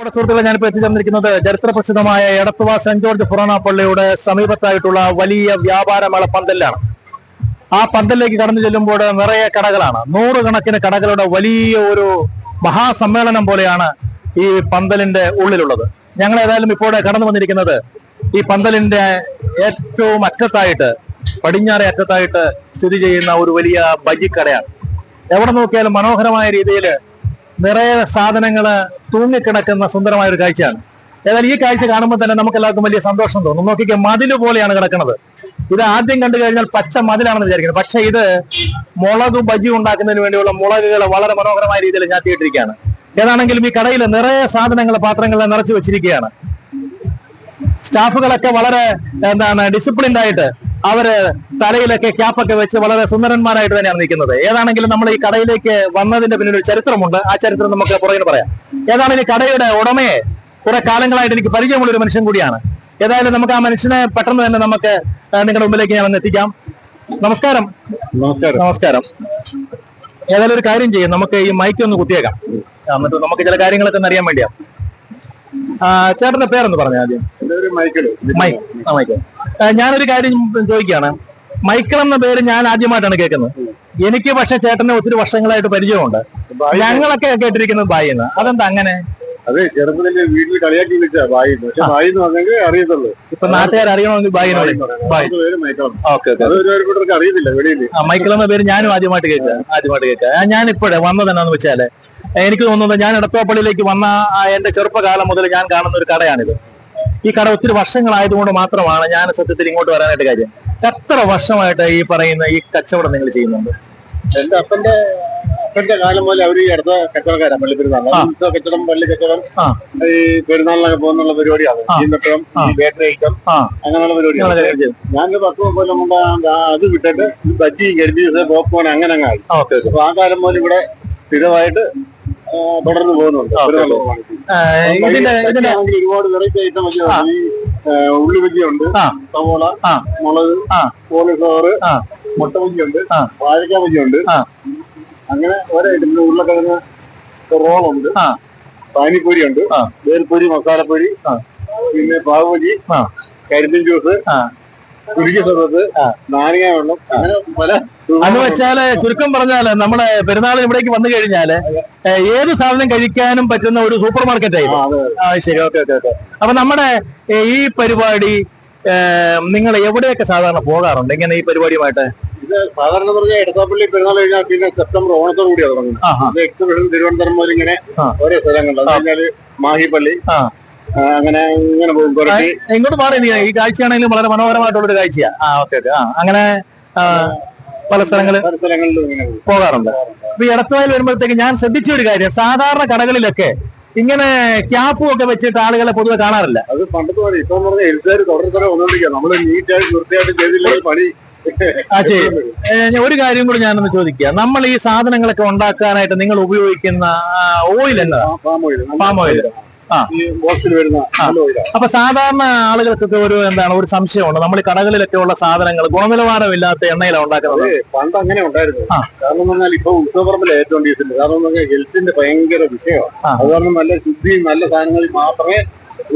സുഹൃത്തുക്കളെ ഞാനിപ്പോൾ എത്തിച്ചേർന്നിരിക്കുന്നത് ചരിത്ര പ്രസിദ്ധമായ എടത്തുവ സെന്റ് ജോർജ് ഫുറാന പള്ളിയുടെ സമീപത്തായിട്ടുള്ള വലിയ വ്യാപാരമേള പന്തലിലാണ്. ആ പന്തലിലേക്ക് കടന്നു ചെല്ലുമ്പോൾ നിറയെ കടകളാണ്. നൂറുകണക്കിന് കടകളുടെ വലിയ ഒരു മഹാസമ്മേളനം പോലെയാണ് ഈ പന്തലിന്റെ ഉള്ളിലുള്ളത്. ഞങ്ങൾ ഏതായാലും ഇപ്പോൾ കടന്നു വന്നിരിക്കുന്നത് ഈ പന്തലിന്റെ ഏറ്റവും അറ്റത്തായിട്ട് പടിഞ്ഞാറെ അറ്റത്തായിട്ട് സ്ഥിതി ചെയ്യുന്ന ഒരു വലിയ ബജിക്കടയാണ്. എവിടെ നോക്കിയാലും മനോഹരമായ രീതിയിൽ നിറയെ സാധനങ്ങൾ തൂങ്ങിക്കിടക്കുന്ന സുന്ദരമായ ഒരു കാഴ്ചയാണ്. ഏതായാലും ഈ കാഴ്ച കാണുമ്പോൾ തന്നെ നമുക്ക് എല്ലാവർക്കും വലിയ സന്തോഷം തോന്നും. നോക്കിക്കേ മതിൽ പോലെയാണ് കിടക്കുന്നത് ഇത് ആദ്യം കണ്ടു കഴിഞ്ഞാൽ പച്ച മതിലാണെന്ന് വിചാരിക്കുന്നത് പക്ഷെ ഇത് മുളക് ബജി ഉണ്ടാക്കുന്നതിന് വേണ്ടിയുള്ള മുളകുകൾ വളരെ മനോഹരമായ രീതിയിൽ ഞാത്തിയിട്ടിരിക്കുകയാണ് ഏതാണെങ്കിലും ഈ കടയിൽ നിറയെ സാധനങ്ങൾ പാത്രങ്ങളിൽ നിറച്ചു വെച്ചിരിക്കുകയാണ്. സ്റ്റാഫുകളൊക്കെ വളരെ എന്താണ് ഡിസിപ്ലിൻഡ് ആയിട്ട് അവർ തലയിലൊക്കെ ക്യാപ്പൊക്കെ വെച്ച് വളരെ സുന്ദരന്മാരായിട്ട് തന്നെയാണ് നിൽക്കുന്നത്. ഏതാണെങ്കിലും നമ്മൾ ഈ കടയിലേക്ക് വന്നതിന്റെ പിന്നിൽ ഒരു ചരിത്രമുണ്ട്. ആ ചരിത്രം നമുക്ക് പുറകിന് പറയാം. ഏതാണെങ്കിൽ ഈ കടയുടെ ഉടമയെ കുറെ കാലങ്ങളായിട്ട് എനിക്ക് പരിചയമുള്ള ഒരു മനുഷ്യൻ കൂടിയാണ്. ഏതായാലും നമുക്ക് ആ മനുഷ്യനെ പെട്ടെന്ന് തന്നെ നമുക്ക് നിങ്ങളുടെ മുമ്പിലേക്ക് ഞാൻ ഒന്ന് എത്തിക്കാം. നമസ്കാരം. നമസ്കാരം. നമസ്കാരം. ഏതായാലും ഒരു കാര്യം ചെയ്യും. നമുക്ക് ഈ മൈക്ക് ഒന്ന് കുത്തിയേക്കാം. എന്നിട്ട് നമുക്ക് ചില കാര്യങ്ങളൊക്കെ ഒന്ന് അറിയാൻ വേണ്ടിയാ. ചേട്ടന്റെ പേരൊന്ന് പറഞ്ഞു ആദ്യം ഞാനൊരു കാര്യം ചോദിക്കുകയാണ്. മൈക്കിൾ എന്ന പേര് ഞാൻ ആദ്യമായിട്ടാണ് കേൾക്കുന്നത്. എനിക്ക് പക്ഷെ ചേട്ടനെ ഒത്തിരി വർഷങ്ങളായിട്ട് പരിചയമുണ്ട്. ഞങ്ങളൊക്കെ കേട്ടിരിക്കുന്നത് ബായി എന്ന് അതെന്താ അങ്ങനെ? അതെ ചെറുപ്പത്തിൽ വീട്ടിൽ കളിയാക്കി വിളിച്ചാ ബായി പക്ഷെ ബായി എന്ന് പറഞ്ഞെങ്കിൽ അറിയത്തുള്ളൂ. ഇപ്പൊ നാട്ടുകാർ അറിയണമെങ്കിൽ ബായി മൈക്കിളാണ് അറിയത്തില്ല വെളിയിൽ. മൈക്കിൾ എന്ന പേര് ഞാനും ആദ്യമായിട്ട് കേൾക്കാം ആദ്യമായിട്ട് കേൾക്കാം ഞാൻ ഇപ്പോഴേ വന്നതെന്നാന്ന് വെച്ചാൽ എനിക്ക് തോന്നുന്നത് ഞാൻ ഇടത്തോപ്പള്ളിയിലേക്ക് വന്ന എന്റെ ചെറുപ്പകാലം മുതൽ ഞാൻ കാണുന്ന ഒരു കടയാണിത്. ഈ കട ഒത്തിരി വർഷങ്ങളായതുകൊണ്ട് മാത്രമാണ് ഞാൻ സത്യത്തിൽ ഇങ്ങോട്ട് വരാനായിട്ട് കാര്യം. എത്ര വർഷമായിട്ട് ഈ പറയുന്ന ഈ കച്ചവടം നിങ്ങൾ ചെയ്യുന്നുണ്ട്? എന്റെ അപ്പന്റെ അപ്പന്റെ കാലം പോലെ അവർ ഈ അടുത്ത കച്ചവടക്കാരാണ് പള്ളി പെരുന്നാൾ കച്ചവടം പള്ളി കച്ചവടം. ഈ പെരുന്നാളിനൊക്കെ പോകുന്നുള്ള പരിപാടിയാണ്. ഈന്തപ്പഴം ബേക്കറി ഐറ്റം. അങ്ങനെയുള്ള പരിപാടിയാണ്. ഞാനൊരു പത്ത് കൊല്ലം മുമ്പ് അത് വിട്ടിട്ട് ബജ്ജി കരിബീസ് പോപ്കോൺ അങ്ങനെ അങ്ങ് ആയി. Okay okay. അപ്പൊ ആ കാലം പോലെ ഇവിടെ സ്ഥിരമായിട്ട് തുടർന്ന് പോകുന്നുണ്ട്. ഇതിന്റെ ഇതിന്റെ ആണെങ്കിൽ ഒരുപാട് വെറൈറ്റി ഐറ്റം ഉള്ളി ബജിയുണ്ട്. സവോള. മുളക്. കോളിഫ്ലവർ. മുട്ട ബജിയുണ്ട്. വാഴക്ക ബജിയുണ്ട്. അങ്ങനെ ഓരോ ഐറ്റം ഉരുളക്കിഴങ്ങ് റോളുണ്ട് പാനിപ്പൊരി ഉണ്ട്. വേൽപ്പൊരി മസാലപ്പൊരി പിന്നെ പാവ് ബജി ആ. കരിമ്പിൻ ജ്യൂസ്. കുരുക്കി സർബത്ത് നാരങ്ങ വെള്ളം. അങ്ങനെ പല വെച്ചാൽ ചുരുക്കം പറഞ്ഞാൽ നമ്മൾ പെരുന്നാൾ ഇവിടേക്ക് വന്നു കഴിഞ്ഞാൽ ഏത് സാധനം കഴിക്കാനും പറ്റുന്ന ഒരു സൂപ്പർ മാർക്കറ്റ് ആയിരുന്നു. ആ, ശരി ഓക്കെ ഓക്കെ ഓക്കെ. അപ്പൊ നമ്മുടെ ഈ പരിപാടി നിങ്ങൾ എവിടെയൊക്കെ സാധാരണ പോകാറുണ്ട്? ഇങ്ങനെ ഈ പരിപാടിയുമായിട്ട്? ഇത് സാധാരണ പറഞ്ഞാൽ എടത്താപ്പള്ളി പെരുന്നാൾ കഴിഞ്ഞാൽ പിന്നെ സെപ്റ്റംബർ ഓണത്തോടു കൂടിയാണ് തുടങ്ങുന്നത്. എക്സിബിഷൻ തിരുവനന്തപുരം മുതൽ ഇങ്ങനെ ഓരോ സ്ഥലങ്ങളുണ്ട് അത് കഴിഞ്ഞാൽ മാഹിപ്പള്ളി. അങ്ങനെ ഇങ്ങനെ പോകും കുറച്ച്. ഇങ്ങോട്ട് മാറി ഈ കാഴ്ചയാണെങ്കിലും വളരെ മനോഹരമായിട്ടുള്ള ഒരു കാഴ്ചയാ. ആ ഓക്കെ ഓക്കെ. ആ അങ്ങനെ പല സ്ഥലങ്ങളിൽ പോകാറുണ്ട്. അപ്പൊ ഈ ഇടത്തുവായിൽ വരുമ്പോഴത്തേക്ക് ഞാൻ ശ്രദ്ധിച്ച ഒരു കാര്യം. സാധാരണ കടകളിലൊക്കെ ഇങ്ങനെ ക്യാപ്പും ഒക്കെ വെച്ചിട്ട് ആളുകളെ പൊതുവെ കാണാറില്ല. അത് പണ്ടത്തെ പോലെ ഇപ്പം പറഞ്ഞ എഴുത്തുകാർ നീറ്റായിട്ട് വൃത്തിയായിട്ട് ചെയ്തില്ലെങ്കിൽ പണി? ഒരു കാര്യം കൂടി ഞാനൊന്ന് ചോദിക്കുക നമ്മൾ ഈ സാധനങ്ങളൊക്കെ ഉണ്ടാക്കാനായിട്ട് നിങ്ങൾ ഉപയോഗിക്കുന്ന ഓയിൽ എന്താ പാം ഓയിൽ. ഈ ബോക്സിൽ വരുന്ന അപ്പൊ സാധാരണ ആളുകൾക്കൊക്കെ ഒരു എന്താണ് ഒരു സംശയമുണ്ട്. നമ്മൾ കടകളിലൊക്കെ ഉള്ള സാധനങ്ങൾ ഗുണനിലവാരമില്ലാത്ത എണ്ണയിലാണ് ഉണ്ടാക്കുന്നത്. പണ്ട് അങ്ങനെ ഉണ്ടായിരുന്നു. കാരണം എന്ന് പറഞ്ഞാൽ ഇപ്പൊ ഉത്സവപ്പറമ്പിൽ ഏറ്റവും ഡീസൽ കാരണം ഹെൽത്തിന്റെ ഭയങ്കര വിഷയമാണ്. അത് കാരണം നല്ല ശുദ്ധിയും നല്ല സാധനങ്ങളിൽ മാത്രമേ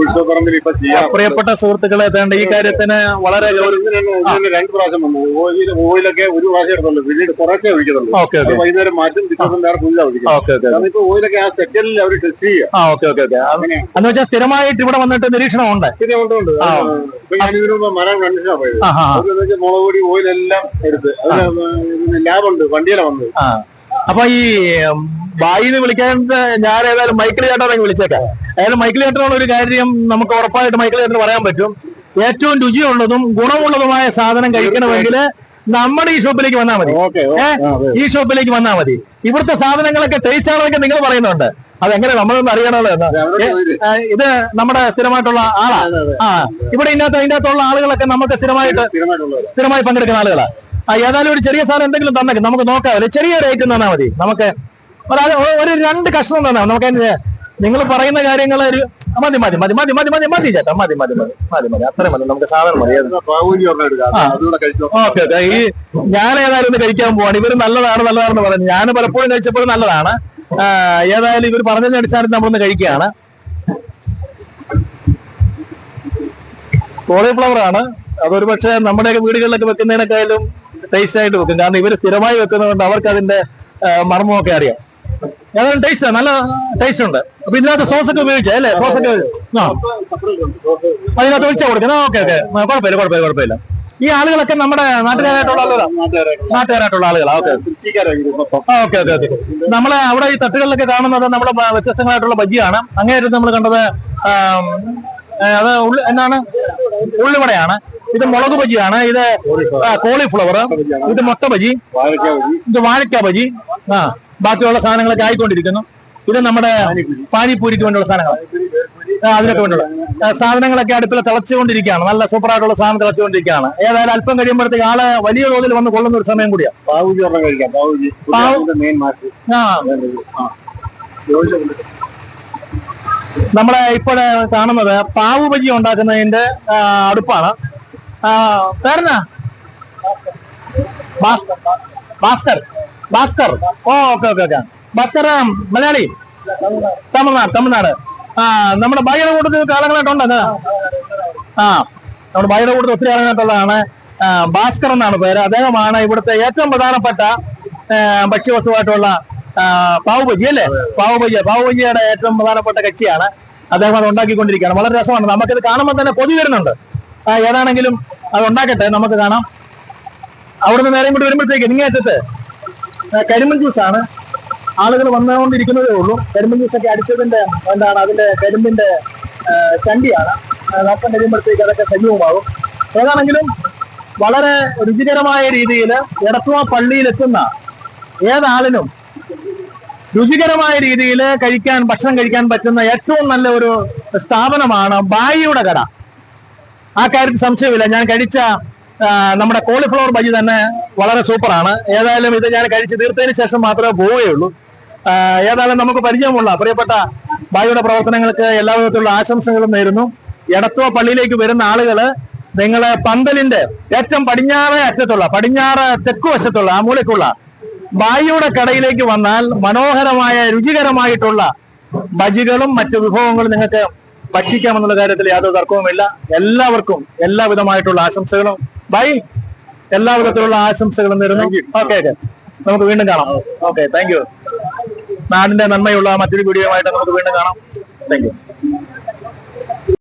ഉത്സവപ്പറമ്പിൽ ഇപ്പൊ ചെയ്യാം പ്രിയപ്പെട്ട സുഹൃത്തുക്കളെ തേണ്ട ഈ കാര്യത്തിന് വളരെ രണ്ടു പ്രാവശ്യം വന്നു. ഓയിലൊക്കെ ഒരു പ്രാവശ്യം എടുത്തുള്ളൂ. പിന്നീട് കുറച്ചേ ഒഴിക്കുന്നുള്ളൂ ഓക്കെ അത് വൈകുന്നേരം മാറ്റും ദിവസം വേറെ പുതിയ ഒഴിക്കും. ഓക്കെ ഓക്കെ കാരണം ഇപ്പൊ ഓയിലൊക്കെ ആ സെക്കൻഡിൽ അവർ ടെസ്റ്റ് ചെയ്യുക ആ ഓക്കെ ഓക്കെ ഓക്കെ. അങ്ങനെയാണ് എന്ന് വെച്ചാൽ സ്ഥിരമായിട്ട് ഇവിടെ വന്നിട്ട് നിരീക്ഷണം ഉണ്ട്. പിന്നെ ഉണ്ട്. ഇപ്പൊ മരം കണ്ടിട്ടാ പോയത്. മുളക് പൊടി ഓയിലെല്ലാം എടുത്ത്. അതിന് ലാബുണ്ട് വണ്ടിയിലെ വന്നത്. അപ്പൊ ഈ ബായിന്ന് വിളിക്കാൻ ഞാൻ ഏതായാലും മൈക്കിൾ ചേട്ടനെ വിളിച്ചേക്കാം. അതായത് മൈക്കിൾ ചേട്ടനുള്ള ഒരു കാര്യം നമുക്ക് ഉറപ്പായിട്ട് മൈക്കിൾ ചേട്ടന് പറയാൻ പറ്റും. ഏറ്റവും രുചിയുള്ളതും ഗുണമുള്ളതുമായ സാധനം കഴിക്കണമെങ്കിൽ നമ്മുടെ ഈ ഷോപ്പിലേക്ക് വന്നാൽ മതി. ഈ ഷോപ്പിലേക്ക് വന്നാൽ മതി. ഇവിടുത്തെ സാധനങ്ങളൊക്കെ ടേസ്റ്റാണെന്നൊക്കെ നിങ്ങൾ പറയുന്നുണ്ട്. അതെങ്ങനെ നമ്മളൊന്നും അറിയണല്ലോ ഇത് നമ്മുടെ സ്ഥിരമായിട്ടുള്ള ആളാ. ആ ഇവിടെ ഇതിനകത്ത് അതിന്റെ അകത്തുള്ള ആളുകളൊക്കെ നമുക്ക് സ്ഥിരമായിട്ട് സ്ഥിരമായി പങ്കെടുക്കുന്ന ആളുകളാ. ആ ഏതായാലും ഒരു ചെറിയ സാധനം എന്തെങ്കിലും തന്നേക്ക്. നമുക്ക് നോക്കാം. ചെറിയൊരു ചെറിയ റേറ്റ് തന്നാൽ മതി. നമുക്ക് ഒരു രണ്ട് കഷ്ണം തന്നാ നമുക്ക് അതിന് നിങ്ങൾ പറയുന്ന കാര്യങ്ങൾ ഒരു മതി മതി മതി മതി മതി മതി മതി ചേട്ടാ മതി മതി മതി മതി മതി. അത്ര മതി. നമുക്ക് സാധനം മതി. Okay okay. ഈ ഞാൻ ഏതായാലും ഒന്ന് കഴിക്കാൻ പോവാണ്. ഇവർ നല്ലതാണ് നല്ലതാണെന്ന് പറഞ്ഞു. ഞാൻ പലപ്പോഴും കഴിച്ചപ്പോൾ നല്ലതാണ്. ഏതായാലും ഇവർ പറഞ്ഞതിന്റെ അടിസ്ഥാനത്തിൽ നമ്മളൊന്ന് കഴിക്കുകയാണ്. കോളിഫ്ലവർ ആണ്. അതൊരു പക്ഷേ നമ്മുടെയൊക്കെ വീടുകളിലൊക്കെ വെക്കുന്നതിനേക്കാളും ടേസ്റ്റ് ആയിട്ട് വെക്കും. കാരണം ഇവർ സ്ഥിരമായി വെക്കുന്നതുകൊണ്ട് അവർക്ക് അതിന്റെ മർമ്മമൊക്കെ അറിയാം. ഏതായാലും ടേസ്റ്റ് നല്ല ടേസ്റ്റ് ഉണ്ട്. അപ്പൊ ഇതിനകത്ത് സോസ് ഒക്കെ ഉപയോഗിച്ചേ അല്ലേ? സോസ് ഒക്കെ ആ. അതിനകത്ത് ഒഴിച്ചാ കൊടുക്കണം ഓക്കെ ഓക്കെ കുഴപ്പമില്ല കുഴപ്പമില്ല കുഴപ്പമില്ല. ഈ ആളുകളൊക്കെ നമ്മുടെ നാട്ടുകാരായിട്ടുള്ള ആളുകളാണ് നാട്ടുകാരായിട്ടുള്ള ആളുകളാണ് ഓക്കെ ഓക്കെ ഓക്കെ ഓക്കെ നമ്മളെ അവിടെ ഈ തട്ടുകളിലൊക്കെ കാണുന്നത് നമ്മുടെ വ്യത്യസ്തങ്ങളായിട്ടുള്ള ബജ്ജിയാണ് അങ്ങേയറ്റത്ത് നമ്മൾ കണ്ടത് അത് ഉള്ളി എന്താണ്? ഉള്ളിവടയാണ്. ഇത് മുളക് ബജിയാണ്. ഇത് കോളിഫ്ലവർ ഇത് മൊട്ട ബജി. ഇത് വാഴക്ക ബജി. ആ. ബാക്കിയുള്ള സാധനങ്ങളൊക്കെ ആയിക്കൊണ്ടിരിക്കുന്നു. ഇത് നമ്മുടെ പാനിപ്പൂരിക്ക് വേണ്ടിയുള്ള സാധനങ്ങൾ ആ, അതിനൊക്കെ വേണ്ടിയുള്ള. സാധനങ്ങളൊക്കെ അടുപ്പിൽ തിളച്ചുകൊണ്ടിരിക്കുകയാണ്. നല്ല സൂപ്പർ ആയിട്ടുള്ള സാധനം തിളച്ചുകൊണ്ടിരിക്കുകയാണ്. ഏതായാലും അല്പം കഴിയുമ്പോഴത്തേക്ക് ആളെ വലിയ തോതിൽ വന്ന് കൊള്ളുന്ന ഒരു സമയം കൂടിയാണ് നമ്മളെ ഇപ്പോഴെ കാണുന്നത് പാവ് ബജി ഉണ്ടാക്കുന്നതിന്റെ അടുപ്പാണ്. ആ, പേരെന്നാ? ഭാസ്- ഭാസ്കർ. ഭാസ്കർ. ഓ okay okay okay. Bhaskar Malayali. Tamil Nadu Tamil Nadu. ആ നമ്മുടെ ബായിയുടെ കൂട്ടത്തിൽ കാലങ്ങളായിട്ടുണ്ട് ആ നമ്മുടെ ബായിയുടെ കൂട്ടത്തിൽ ഒത്തിരി കാലങ്ങളായിട്ടുള്ളതാണ് ഭാസ്കർ എന്നാണ് പേര്. അദ്ദേഹമാണ് ഇവിടുത്തെ ഏറ്റവും പ്രധാനപ്പെട്ട ഭക്ഷ്യവസ്തുവായിട്ടുള്ള പാവുബജി പാവ് ബജി അല്ലേ? പാവുബജി പാവുബജിയുടെ പാവ് ബജിയുടെ ഏറ്റവും പ്രധാനപ്പെട്ട കക്ഷിയാണ്. അദ്ദേഹം അത് ഉണ്ടാക്കിക്കൊണ്ടിരിക്കുകയാണ്. വളരെ രസമാണ്. നമുക്കിത് കാണുമ്പോൾ തന്നെ കൊതി വരുന്നുണ്ട്. ഏതാണെങ്കിലും അത് ഉണ്ടാക്കട്ടെ നമുക്ക് കാണാം. അവിടുന്ന് നേരം കൂടി വരുമ്പോഴത്തേക്ക് ഇങ്ങേറ്റത്ത് കരിമ്പൻ ജ്യൂസാണ്. ആളുകൾ വന്നുകൊണ്ടിരിക്കുന്നതേ ഉള്ളൂ. കരിമ്പൻ ജ്യൂസൊക്കെ അടിച്ചതിന്റെ എന്താണ് അതിന്റെ കരിമ്പിന്റെ ചണ്ടിയാണ്. നോക്കാൻ കഴിയുമ്പോഴത്തേക്ക് അതൊക്കെ സജീവമാകും ഏതാണെങ്കിലും വളരെ രുചികരമായ രീതിയിൽ എടത്തുവ പള്ളിയിലെത്തുന്ന ഏതാളിനും രുചികരമായ രീതിയിൽ കഴിക്കാൻ ഭക്ഷണം കഴിക്കാൻ പറ്റുന്ന ഏറ്റവും നല്ല ഒരു സ്ഥാപനമാണ് ബായിയുടെ കട. ആ കാര്യത്തിൽ സംശയമില്ല. ഞാൻ കഴിച്ച നമ്മുടെ കോളിഫ്ലവർ ബജി തന്നെ വളരെ സൂപ്പറാണ്. ഏതായാലും ഇത് ഞാൻ കഴിച്ച് തീർത്തതിന് ശേഷം മാത്രമേ പോവുകയുള്ളൂ. ഏതായാലും നമുക്ക് പരിചയമുള്ള പ്രിയപ്പെട്ട ബായിയുടെ പ്രവർത്തനങ്ങൾക്ക് എല്ലാ വിധത്തിലുള്ള ആശംസകളും നേരുന്നു. എടത്തുവ പള്ളിയിലേക്ക് വരുന്ന ആളുകൾ നിങ്ങൾ പന്തലിന്റെ ഏറ്റവും പടിഞ്ഞാറ് അറ്റത്തുള്ള പടിഞ്ഞാറ് തെക്കു വശത്തുള്ള ആ മൂലയ്ക്കുള്ള ബായിയുടെ കടയിലേക്ക് വന്നാൽ മനോഹരമായ രുചികരമായിട്ടുള്ള ബജികളും മറ്റു വിഭവങ്ങളും നിങ്ങൾക്ക് ഭക്ഷിക്കാമെന്നുള്ള കാര്യത്തിൽ യാതൊരു തർക്കവുമില്ല. എല്ലാവർക്കും എല്ലാവിധമായിട്ടുള്ള ആശംസകളും ബൈ എല്ലാ വിധത്തിലുള്ള ആശംസകളും നേരുന്നു. ഓക്കെ ഓക്കെ നമുക്ക് വീണ്ടും കാണാം. ഓക്കെ താങ്ക് യു നാടിന്റെ നന്മയുള്ള മറ്റൊരു വീഡിയോ ആയിട്ട് നമുക്ക് വീണ്ടും കാണാം. Thank you